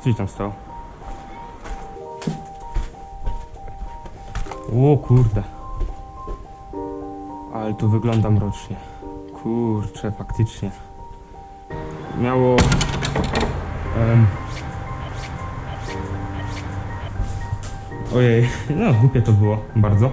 Co ci tam stało? O kurde. Ale tu wygląda mrocznie. Kurczę, faktycznie. Miało... em, Ojej, no głupie to było, bardzo.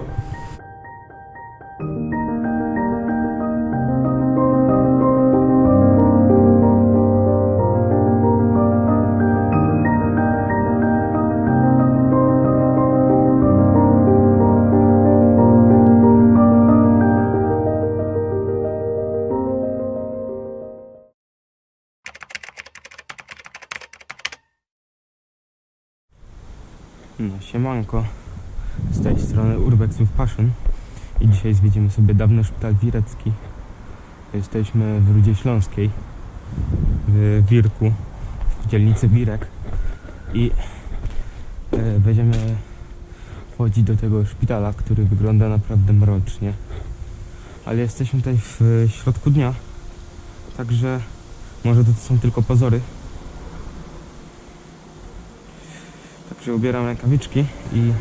Siemanko, z tej strony Urbex with Passion i dzisiaj zwiedzimy sobie dawny szpital wirecki. Jesteśmy w Rudzie Śląskiej, w Wirku, w dzielnicy Wirek i e, będziemy wchodzić do tego szpitala, który wygląda naprawdę mrocznie. Ale jesteśmy tutaj w środku dnia, także może to są tylko pozory. Także ubieram rękawiczki i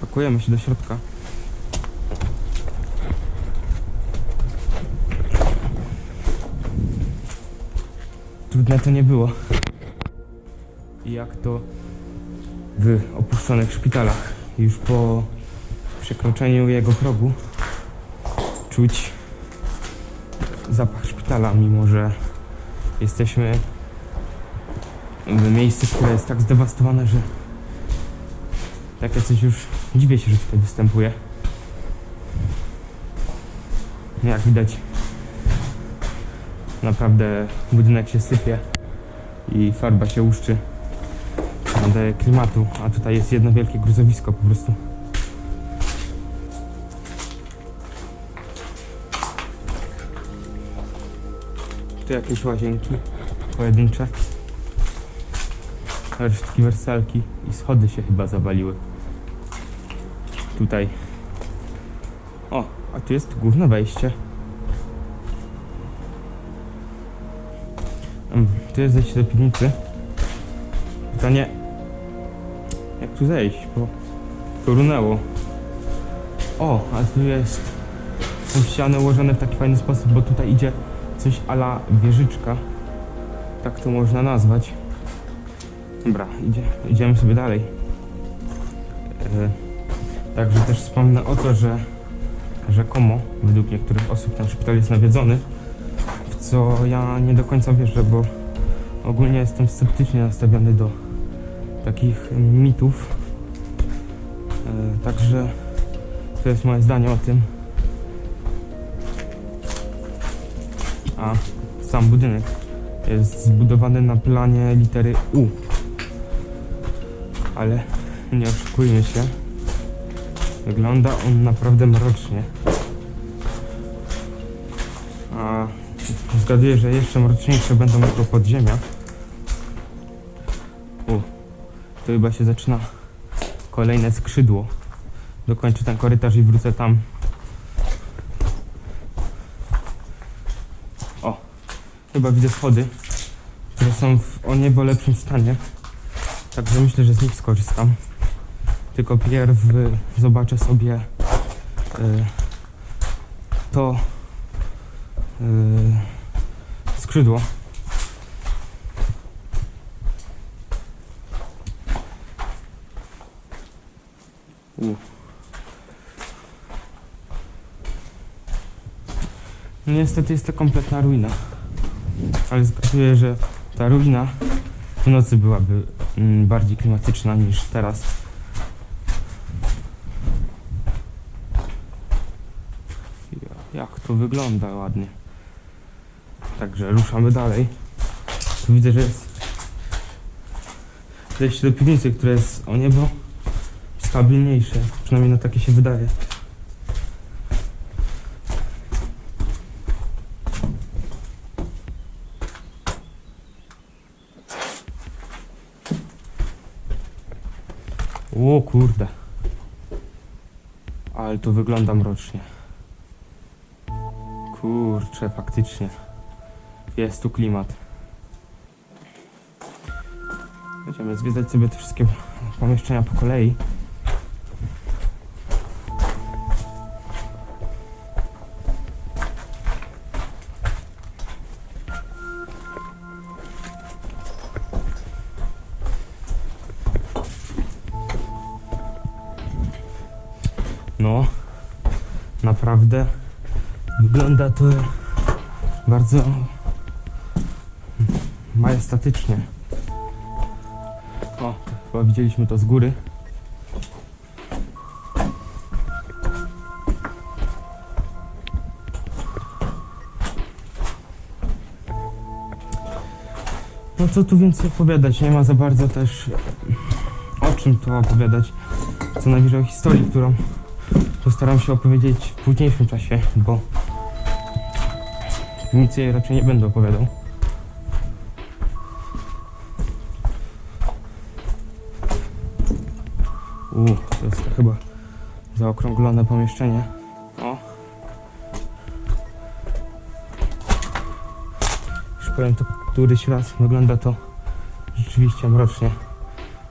pakujemy się do środka. Trudne to nie było. I jak to w opuszczonych szpitalach, już po przekroczeniu jego progu czuć zapach szpitala, mimo że jesteśmy miejsce, które jest tak zdewastowane, że takie coś już dziwię się, że tutaj występuje. Jak widać, naprawdę budynek się sypie i farba się łuszczy. Nadaje klimatu, a tutaj jest jedno wielkie gruzowisko po prostu. Tu jakieś łazienki pojedyncze resztki wersalki i schody się chyba zawaliły. Tutaj. O, a tu jest główne wejście. Mm, Tu jest zejście do piwnicy. Pytanie, jak tu zejść, bo to runęło. O, a tu jest są ściany ułożone w taki fajny sposób, bo tutaj idzie coś ala wieżyczka. Tak to można nazwać. Dobra, idzie, idziemy sobie dalej. E, także też wspomnę o to, że rzekomo, według niektórych osób, ten szpital jest nawiedzony, w co ja nie do końca wierzę, bo ogólnie jestem sceptycznie nastawiony do takich mitów. E, także to jest moje zdanie o tym. A sam budynek jest zbudowany na planie litery U ale nie oszukujmy się. Wygląda on naprawdę mrocznie. A zgaduję, że jeszcze mroczniejsze będą jego podziemia. U, to chyba się zaczyna kolejne skrzydło. Dokończę ten korytarz i wrócę tam. O, chyba widzę schody, które są w o niebo lepszym stanie. Także myślę, że z nich skorzystam. Tylko pierw y, zobaczę sobie y, to y, skrzydło. U. Niestety jest to kompletna ruina. Ale zgaduję, że ta ruina w nocy byłaby bardziej klimatyczna niż teraz. Ja- Jak to wygląda ładnie. Także ruszamy dalej. Tu widzę, że jest zejście do piwnicy, które jest o niebo stabilniejsze. Przynajmniej na takie się wydaje. O kurde. To wygląda mrocznie. Kurczę, faktycznie. Jest tu klimat. Będziemy zwiedzać sobie te wszystkie pomieszczenia po kolei. Naprawdę wygląda to bardzo majestatycznie. O, chyba widzieliśmy to z góry. No co tu więcej opowiadać? Nie ma za bardzo też o czym tu opowiadać. Co najwyżej o historii, którą postaram się opowiedzieć w późniejszym czasie, bo nic jej raczej nie będę opowiadał. U, to jest to chyba zaokrąglone pomieszczenie. O. Już powiem to któryś raz, wygląda to rzeczywiście mrocznie.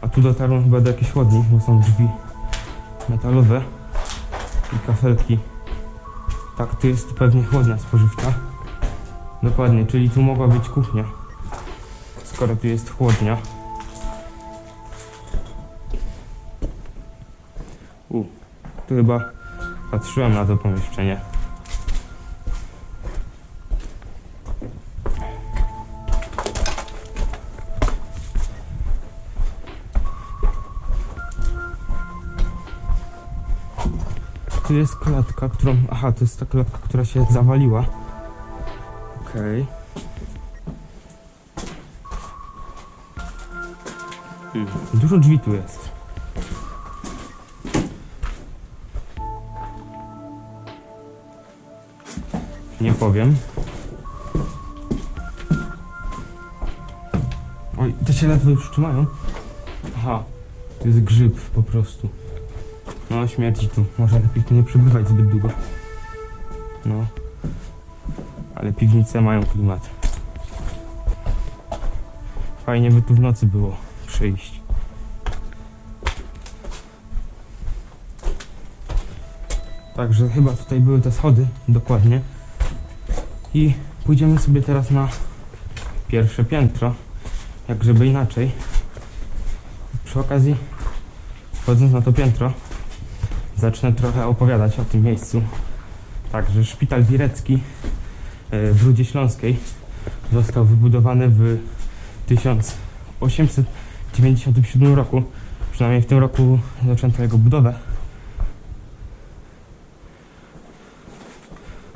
A tu dotarłem chyba do jakiejś łodni, bo są drzwi metalowe i kafelki. Tak, tu jest pewnie chłodnia spożywcza. Dokładnie, czyli tu mogła być kuchnia. Skoro tu jest chłodnia. U, tu chyba patrzyłem na to pomieszczenie. Tu jest klatka, którą... Aha, to jest ta klatka, która się zawaliła. Okej. Hmm. Dużo drzwi tu jest. Nie powiem. Oj, te się ledwo już trzymają. Aha, to jest grzyb po prostu. No, śmierci tu. Może lepiej tu nie przebywać zbyt długo. No. Ale piwnice mają klimat. Fajnie by tu w nocy było przyjść. Także chyba tutaj były te schody, dokładnie. I pójdziemy sobie teraz na pierwsze piętro, jak żeby inaczej. Przy okazji, wchodząc na to piętro, zacznę trochę opowiadać o tym miejscu. Także szpital Wirecki e, w Rudzie Śląskiej został wybudowany w 1897 roku. Przynajmniej w tym roku zaczęto jego budowę.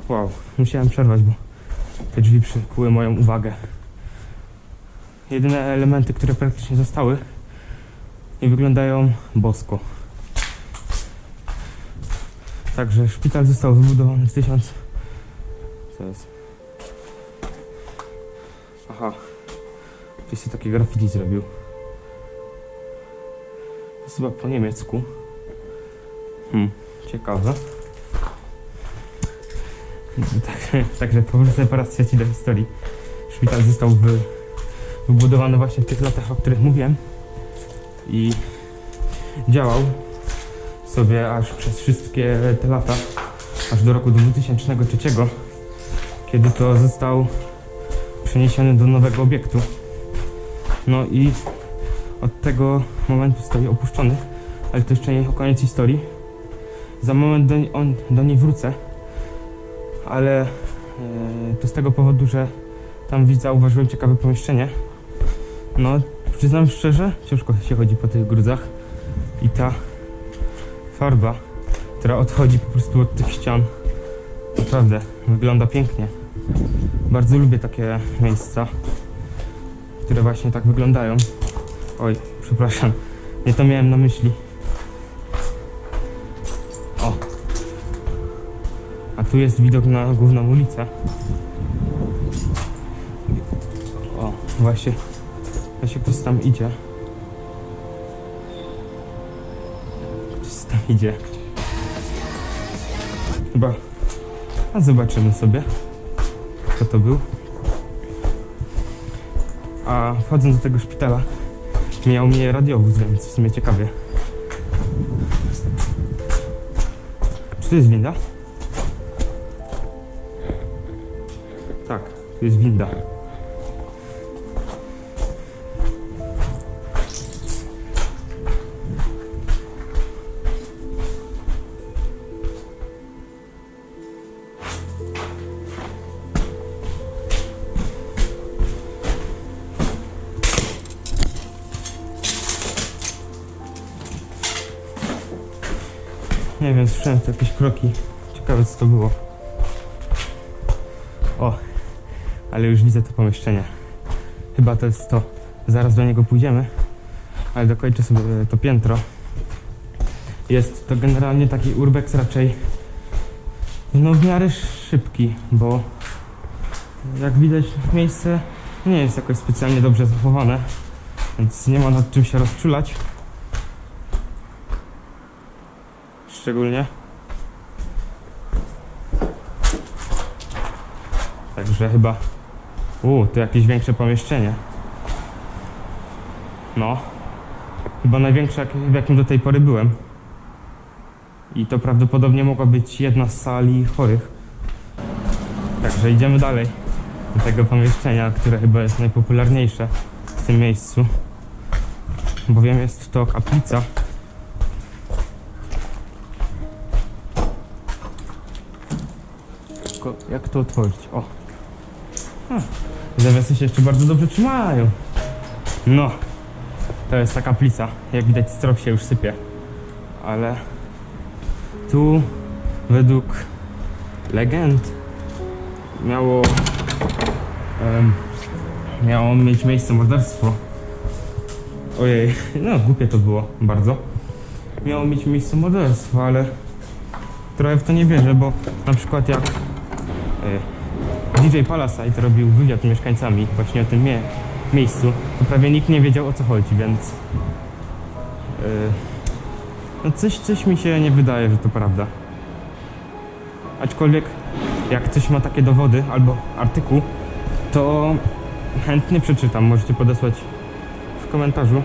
Wow, musiałem przerwać, bo te drzwi przykuły moją uwagę. Jedyne elementy, które praktycznie zostały i wyglądają bosko. Także szpital został wybudowany w 1000. Co jest? Aha. Ktoś sobie takie graffiti zrobił. To jest chyba po niemiecku. Hmm, ciekawe. Tak, także powrócę po raz trzeci do historii. Szpital został wy, wybudowany właśnie w tych latach, o których mówiłem. I działał sobie aż przez wszystkie te lata, aż do roku 2003, kiedy to został przeniesiony do nowego obiektu. No i od tego momentu stoi opuszczony, ale to jeszcze nie koniec historii. Za moment do, on, do niej wrócę, ale e, to z tego powodu, że tam widz zauważyłem ciekawe pomieszczenie. No, przyznam szczerze, ciężko się chodzi po tych grudzach i ta farba, która odchodzi po prostu od tych ścian. Naprawdę, wygląda pięknie. Bardzo lubię takie miejsca, które właśnie tak wyglądają. Oj, przepraszam, nie to miałem na myśli. O! A tu jest widok na główną ulicę. O, właśnie, właśnie ktoś tam idzie. Idzie. Chyba. A zobaczymy sobie, kto to był. A wchodząc do tego szpitala, miał mnie radiowóz, więc w sumie ciekawie. Czy to jest winda? Tak, to jest winda. Nie wiem, słyszałem tu jakieś kroki. Ciekawe co to było. O, ale już widzę to pomieszczenie. Chyba to jest to. Zaraz do niego pójdziemy, ale dokończę sobie to piętro. Jest to generalnie taki urbex raczej no w miarę szybki, bo jak widać miejsce nie jest jakoś specjalnie dobrze zachowane, więc nie ma nad czym się rozczulać. Szczególnie. Także chyba. U, to jakieś większe pomieszczenie. No. Chyba największe, w jakim do tej pory byłem. I to prawdopodobnie mogła być jedna z sali chorych. Także idziemy dalej do tego pomieszczenia, które chyba jest najpopularniejsze w tym miejscu. Bowiem jest to kaplica. Jak to otworzyć? O. Hm. Zawiasy się jeszcze bardzo dobrze trzymają. No. To jest ta kaplica. Jak widać strop się już sypie. Ale tu według legend miało em, miało mieć miejsce morderstwo. Ojej, no głupie to było bardzo. Miało mieć miejsce morderstwo, ale trochę w to nie wierzę, bo na przykład jak DJ Palasite robił wywiad z mieszkańcami właśnie o tym mie- miejscu, to prawie nikt nie wiedział o co chodzi, więc y, no coś, coś mi się nie wydaje, że to prawda. Aczkolwiek jak ktoś ma takie dowody albo artykuł, to chętnie przeczytam. Możecie podesłać w komentarzu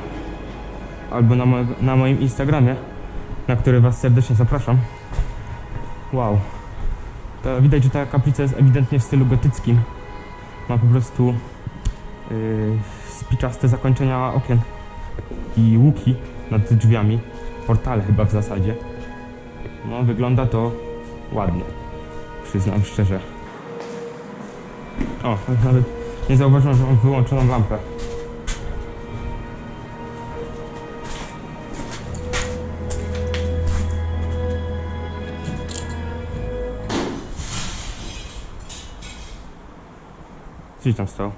albo na, mo- na moim Instagramie, na który Was serdecznie zapraszam. Wow. Widać, że ta kaplica jest ewidentnie w stylu gotyckim. Ma po prostu yy, spiczaste zakończenia okien i łuki nad drzwiami. Portale chyba w zasadzie. No, wygląda to ładnie. Przyznam szczerze. O, nawet nie zauważyłem, że mam wyłączoną lampę. Ci tam stało?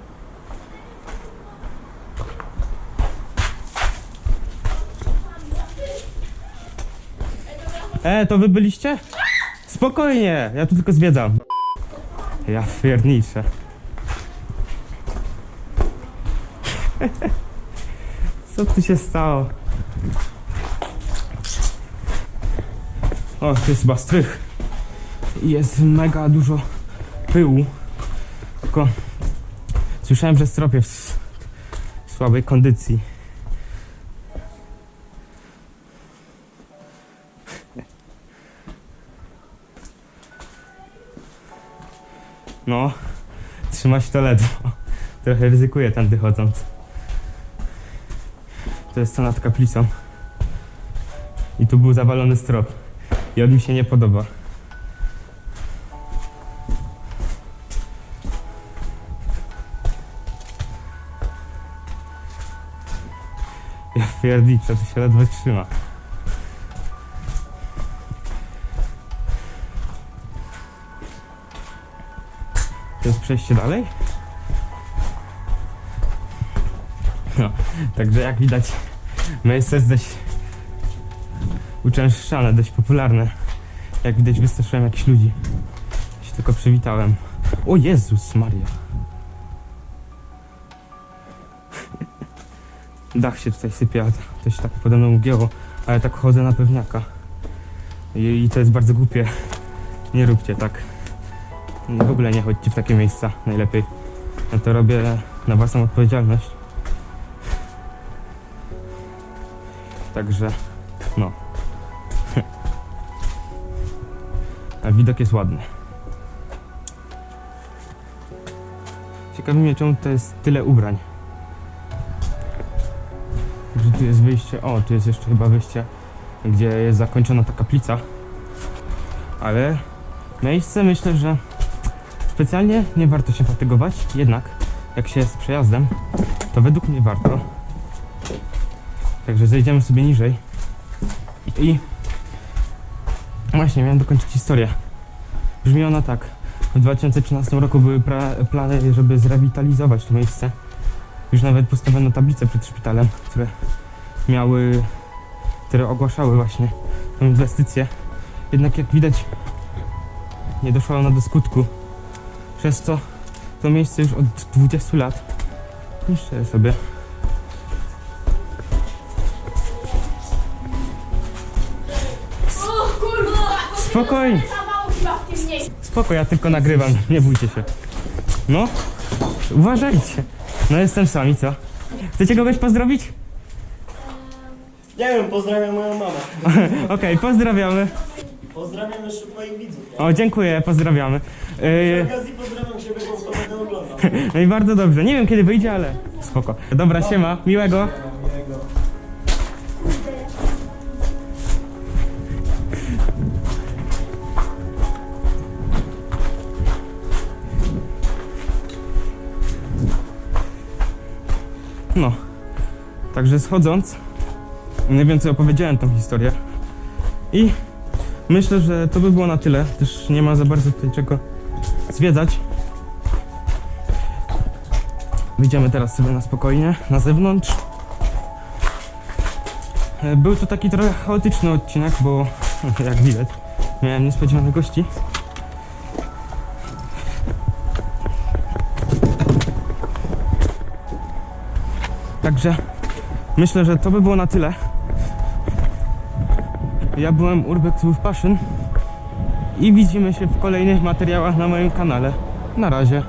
E, to wy byliście? Spokojnie, ja tu tylko zwiedzam. Ja pierniczę. Co tu się stało? O, to jest chyba strych. Jest mega dużo pyłu. Tylko słyszałem, że strop jest w słabej kondycji. No, trzyma się to ledwo. Trochę ryzykuję tędy chodząc. To jest co nad kaplicą. I tu był zawalony strop. I on mi się nie podoba. Ja pierdiczę, to się ledwo trzyma. To jest przejście dalej? No, także jak widać, miejsce jest dość uczęszczane, dość popularne. Jak widać, wystraszyłem jakichś ludzi. Się tylko przywitałem. O Jezus Maria. Dach się tutaj sypie, a to się tak pode mną ale tak chodzę na pewniaka. I, I to jest bardzo głupie. Nie róbcie tak. W ogóle nie chodźcie w takie miejsca, najlepiej. Ja to robię na własną odpowiedzialność. Także, no. A widok jest ładny. Ciekawi mnie, czemu to jest tyle ubrań. Że tu jest wyjście. O, tu jest jeszcze chyba wyjście, gdzie jest zakończona ta kaplica. Ale miejsce myślę, że specjalnie nie warto się fatygować. Jednak, jak się jest przejazdem, to według mnie warto. Także zejdziemy sobie niżej. I właśnie miałem dokończyć historię. Brzmi ona tak. W 2013 roku były plany, żeby zrewitalizować to miejsce. Już nawet postawiono tablice przed szpitalem, które miały, które ogłaszały właśnie tę inwestycję. Jednak jak widać nie doszła ona do skutku. Przez co to miejsce już od 20 lat niszczę sobie. O kurwa! Spokojnie. Ja tylko nagrywam, nie bójcie się. No, uważajcie. No jestem sam i co? Chcecie kogoś pozdrowić? Nie wiem, pozdrawiam moją mamę. Okej, pozdrawiamy. Pozdrawiam jeszcze moich widzów. O, dziękuję, pozdrawiamy. Yy, okazji pozdrawiam siebie, bo to będę oglądał. no i bardzo dobrze. Nie wiem kiedy wyjdzie, ale spoko. Dobra, siema, miłego. No, także schodząc, mniej więcej opowiedziałem tą historię i myślę, że to by było na tyle. Też nie ma za bardzo tutaj czego zwiedzać. Wyjdziemy teraz sobie na spokojnie, na zewnątrz. E, Był to taki trochę chaotyczny odcinek, bo jak widać, miałem niespodziewanych gości. Także myślę, że to by było na tyle. Ja byłem Urbex with Passion i widzimy się w kolejnych materiałach na moim kanale. Na razie.